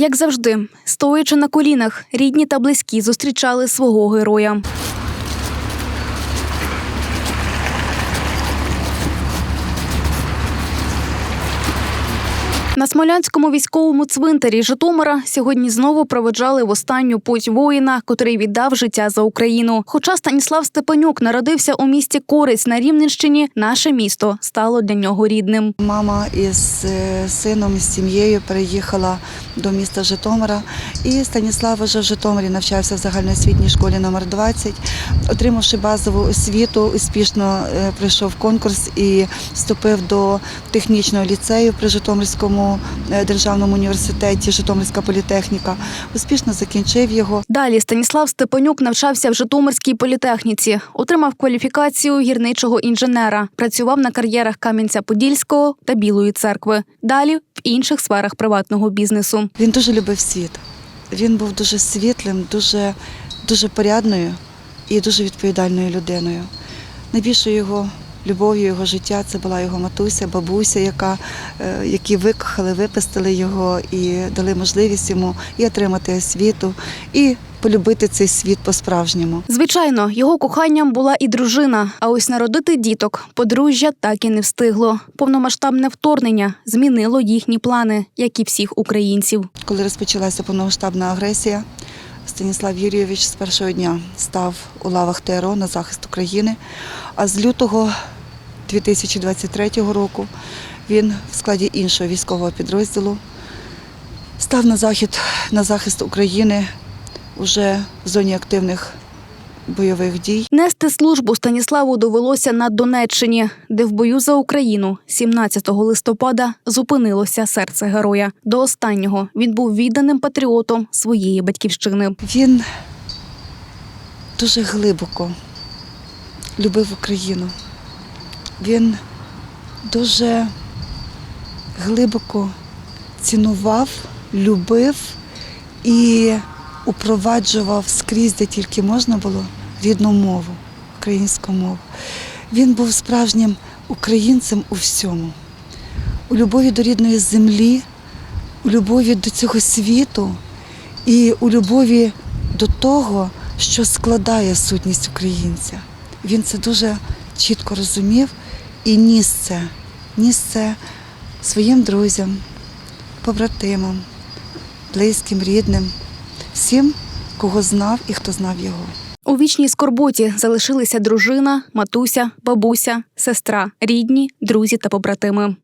Як завжди, стоячи на колінах, рідні та близькі зустрічали свого героя. На Смолянському військовому цвинтарі Житомира сьогодні знову проведжали в останню путь воїна, котрий віддав життя за Україну. Хоча Станіслав Степанюк народився у місті Корець на Рівненщині, наше місто стало для нього рідним. Мама із е, сином, із сім'єю переїхала до міста Житомира. І Станіслав вже в Житомирі навчався в загальноосвітній школі номер 20 Отримавши базову освіту, успішно е, пройшов конкурс і вступив до технічного ліцею при Житомирському е, державному університеті, Житомирська політехніка. Успішно закінчив його. Далі Станіслав Степанюк навчався в Житомирській політехніці, отримав кваліфікацію гірничого інженера, працював на кар'єрах Кам'янця-Подільського та Білої церкви. Далі в інших сферах приватного бізнесу. Він дуже любив світ. Він був дуже світлим, дуже, дуже порядною і дуже відповідальною людиною. Найбільшою його любов'ю його життя це була його матуся, бабуся, яка, е, які викохали, випустили його і дали можливість йому і отримати освіту, і полюбити цей світ по-справжньому. Звичайно, його коханням була і дружина. А ось народити діток подружжя так і не встигло. Повномасштабне вторгнення змінило їхні плани, як і всіх українців. Коли розпочалася повномасштабна агресія, Станіслав Юрійович з першого дня став у лавах ТРО на захист України. А з лютого 2023 року він в складі іншого військового підрозділу став на захід на захист України уже в зоні активних бойових дій. Нести службу Станіславу довелося на Донеччині, де в бою за Україну 17 листопада зупинилося серце героя. До останнього він був відданим патріотом своєї батьківщини. Він дуже глибоко любив Україну. Він дуже глибоко цінував, любив і упроваджував скрізь, де тільки можна було, рідну мову, українську мову. Він був справжнім українцем у всьому, у любові до рідної землі, у любові до цього світу і у любові до того, що складає сутність українця. Він це дуже чітко розумів і ніс це, ніс це своїм друзям, побратимам, близьким, рідним, всім, кого знав і хто знав його. У вічній скорботі залишилися дружина, матуся, бабуся, сестра, рідні, друзі та побратими.